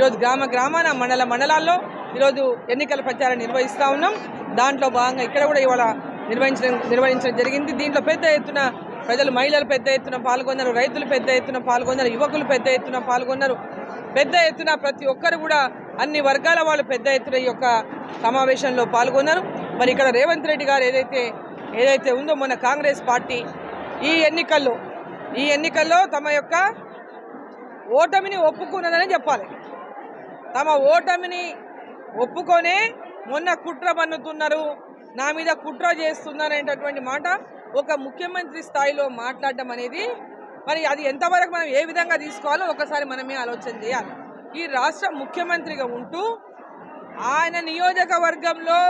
ఈరోజు గ్రామ గ్రామాన మండల మండలాల్లో ఈరోజు ఎన్నికల ప్రచారం నిర్వహిస్తూ ఉన్నాం. దాంట్లో భాగంగా ఇక్కడ కూడా ఇవాళ నిర్వహించడం నిర్వహించడం జరిగింది. దీంట్లో పెద్ద ఎత్తున ప్రజలు మహిళలు పెద్ద ఎత్తున పాల్గొన్నారు రైతులు పెద్ద ఎత్తున పాల్గొన్నారు యువకులు పెద్ద ఎత్తున పాల్గొన్నారు. పెద్ద ఎత్తున ప్రతి ఒక్కరు కూడా అన్ని వర్గాల వాళ్ళు పెద్ద ఎత్తున ఈ యొక్క సమావేశంలో పాల్గొన్నారు. మరి ఇక్కడ రేవంత్ రెడ్డి గారు ఏదైతే ఏదైతే ఉందో మన కాంగ్రెస్ పార్టీ ఈ ఎన్నికల్లో ఈ ఎన్నికల్లో తమ యొక్క ఓటమిని ఒప్పుకున్నదని చెప్పాలి. తమ ఓటమిని ఒప్పుకొనే మొన్న కుట్ర పన్నుతున్నారు. నా మీద కుట్ర చేస్తున్నారనేటటువంటి మాట ఒక ముఖ్యమంత్రి స్థాయిలో మాట్లాడడం అనేది మరి అది ఎంతవరకు మనం ఏ విధంగా తీసుకోవాలో ఒకసారి మనమే ఆలోచన చేయాలి. ఈ రాష్ట్ర ముఖ్యమంత్రిగా ఉంటూ ఆయన నియోజకవర్గంలో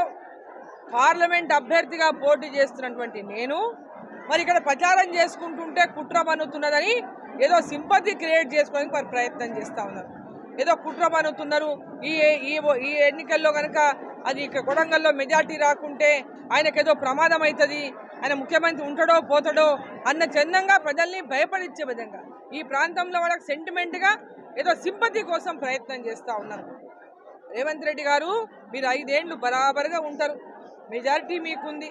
పార్లమెంట్ అభ్యర్థిగా పోటీ చేస్తున్నటువంటి నేను మరి ఇక్కడ ప్రచారం చేసుకుంటుంటే కుట్ర పన్నుతున్నదని ఏదో సింపతి క్రియేట్ చేసుకోవడానికి వారు ప్రయత్నం చేస్తూ ఉన్నారు. ఏదో కుట్ర పన్నుతున్నారు ఈ ఈ ఎన్నికల్లో కనుక అది ఇక్కడ కొడంగల్లో మెజార్టీ రాకుంటే ఆయనకేదో ఏదో ప్రమాదం అవుతుంది ఆయన ముఖ్యమంత్రి ఉంటాడో పోతాడో అన్న చందంగా ప్రజల్ని భయపడిచ్చే విధంగా ఈ ప్రాంతంలో వాళ్ళకి సెంటిమెంట్గా ఏదో సింపతి కోసం ప్రయత్నం చేస్తూ ఉన్నారు. రేవంత్ రెడ్డి గారు మీరు ఐదేండ్లు బరాబరుగా ఉంటారు. మెజారిటీ మీకుంది.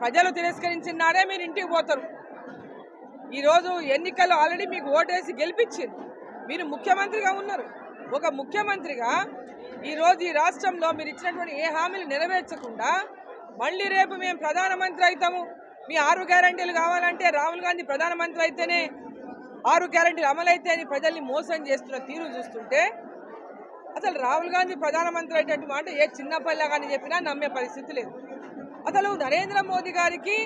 ప్రజలు తిరస్కరించినారే మీరు ఇంటికి పోతారు. ఈరోజు ఎన్నికల్లో ఆల్రెడీ మీకు ఓటేసి గెలిపించింది. మీరు ముఖ్యమంత్రిగా ఉన్నారు. ఒక ముఖ్యమంత్రిగా ఈరోజు ఈ రాష్ట్రంలో మీరు ఇచ్చినటువంటి ఏ హామీలు నెరవేర్చకుండా మళ్ళీ రేపు మేము ప్రధానమంత్రి అవుతాము. మీ ఆరు గ్యారంటీలు కావాలంటే రాహుల్ గాంధీ ప్రధానమంత్రి అయితేనే ఆరు గ్యారంటీలు అమలైతే అని ప్రజల్ని మోసం చేస్తున్న తీరు చూస్తుంటే అసలు రాహుల్ గాంధీ ప్రధానమంత్రి అయ్యేటువంటి మాట ఏ చిన్న కానీ చెప్పినా నమ్మే పరిస్థితి లేదు. అసలు నరేంద్ర మోదీ గారికి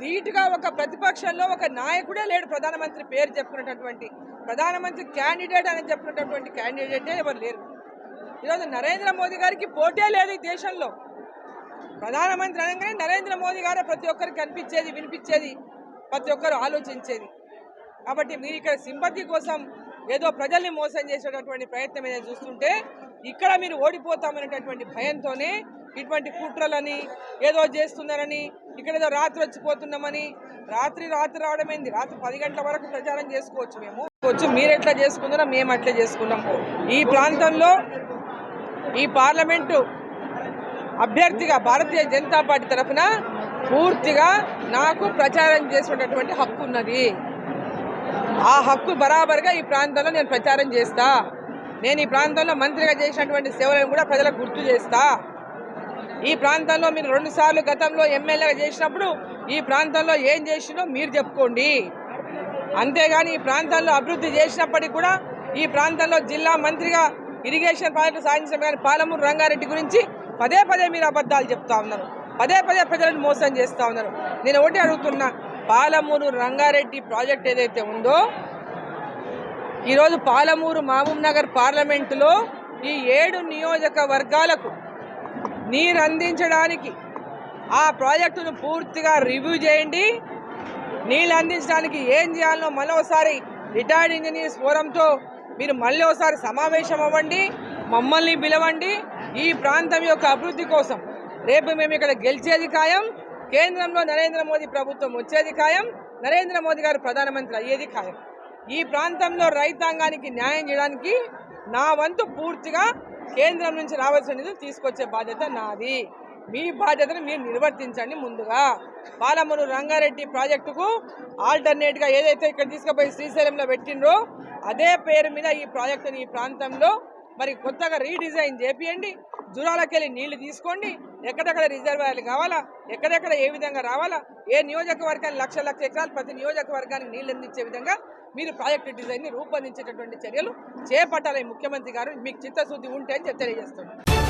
ధీటుగా ఒక ప్రతిపక్షంలో ఒక నాయకుడే లేడు ప్రధానమంత్రి పేరు చెప్పుకున్నటువంటి ప్రధానమంత్రి క్యాండిడేట్ అని చెప్పినటువంటి క్యాండిడేటే ఎవరు లేరు. ఈరోజు నరేంద్ర మోదీ గారికి పోటే లేదు ఈ దేశంలో. ప్రధానమంత్రి అనగానే నరేంద్ర మోదీ గారే ప్రతి ఒక్కరికి కనిపించేది వినిపించేది ప్రతి ఒక్కరు ఆలోచించేది. కాబట్టి మీరు ఇక్కడ సింపతి కోసం ఏదో ప్రజల్ని మోసం చేసేటటువంటి ప్రయత్నం ఏదైనా చూస్తుంటే ఇక్కడ మీరు ఓడిపోతామనేటటువంటి భయంతోనే ఇటువంటి కుట్రలని ఏదో చేస్తున్నారని ఇక్కడ ఏదో రాత్రి వచ్చిపోతున్నామని రాత్రి రాత్రి రావడం ఏంది రాత్రి పది గంటల వరకు ప్రచారం చేసుకోవచ్చు మేము. వచ్చు మీరు ఎట్లా చేసుకున్నారో మేము అట్లా చేసుకున్నాం ఈ ప్రాంతంలో ఈ పార్లమెంటు అభ్యర్థిగా భారతీయ జనతా పార్టీ తరఫున పూర్తిగా నాకు ప్రచారం చేసినటువంటి హక్కు ఉన్నది. ఆ హక్కు బరాబర్గా ఈ ప్రాంతంలో నేను ప్రచారం చేస్తా. నేను ఈ ప్రాంతంలో మంత్రిగా చేసినటువంటి సేవలను కూడా ప్రజలకు గుర్తు చేస్తా. ఈ ప్రాంతంలో మీరు రెండు సార్లు గతంలో ఎమ్మెల్యేగా చేసినప్పుడు ఈ ప్రాంతంలో ఏం చేసినో మీరు చెప్పుకోండి. అంతేగాని ఈ ప్రాంతంలో అభివృద్ధి చేసినప్పటికీ కూడా ఈ ప్రాంతంలో జిల్లా మంత్రిగా ఇరిగేషన్ ప్రాజెక్టు సాధించడం కానీ పాలమూరు రంగారెడ్డి గురించి పదే పదే మీరు అబద్ధాలు చెప్తా ఉన్నారు. పదే పదే ప్రజలను మోసం చేస్తూ ఉన్నారు. నేను ఒకటి అడుగుతున్నా పాలమూరు రంగారెడ్డి ప్రాజెక్ట్ ఏదైతే ఉందో ఈరోజు పాలమూరు మహబూబ్ నగర్ పార్లమెంటులో ఈ ఏడు నియోజకవర్గాలకు నీరు అందించడానికి ఆ ప్రాజెక్టును పూర్తిగా రివ్యూ చేయండి. నీళ్ళు అందించడానికి ఏం చేయాలనో మళ్ళీ ఒకసారి రిటైర్డ్ ఇంజనీర్స్ ఫోరంతో మీరు మళ్ళీ ఒకసారి సమావేశం అవ్వండి మమ్మల్ని పిలవండి. ఈ ప్రాంతం యొక్క అభివృద్ధి కోసం రేపు మేము ఇక్కడ గెలిచేది ఖాయం కేంద్రంలో నరేంద్ర మోదీ ప్రభుత్వం వచ్చేది ఖాయం నరేంద్ర మోదీ గారు ప్రధానమంత్రి అయ్యేది ఖాయం. ఈ ప్రాంతంలో రైతాంగానికి న్యాయం చేయడానికి నా వంతు పూర్తిగా కేంద్రం నుంచి రావాల్సిన నిధులు తీసుకొచ్చే బాధ్యత నాది. మీ బాధ్యతను మీరు నిర్వర్తించండి ముందుగా. పాలమూరు రంగారెడ్డి ప్రాజెక్టుకు ఆల్టర్నేట్గా ఏదైతే ఇక్కడ తీసుకుపోయి శ్రీశైలంలో పెట్టినరో అదే పేరు మీద ఈ ప్రాజెక్టుని ఈ ప్రాంతంలో మరి కొత్తగా రీడిజైన్ చేపియండి. జురాలకెళ్ళి నీళ్ళు తీసుకోండి. ఎక్కడెక్కడ రిజర్వాయర్లు కావాలా? ఎక్కడెక్కడ ఏ విధంగా రావాలా? ఏ నియోజకవర్గానికి లక్ష లక్ష ఎకరాలు ప్రతి నియోజకవర్గానికి నీళ్ళు అందించే విధంగా మీరు ప్రాజెక్టు డిజైన్ని రూపొందించేటటువంటి చర్యలు చేపట్టాలని ముఖ్యమంత్రి గారు మీకు చిత్తశుద్ధి ఉంటే అని తెలియజేస్తున్నారు.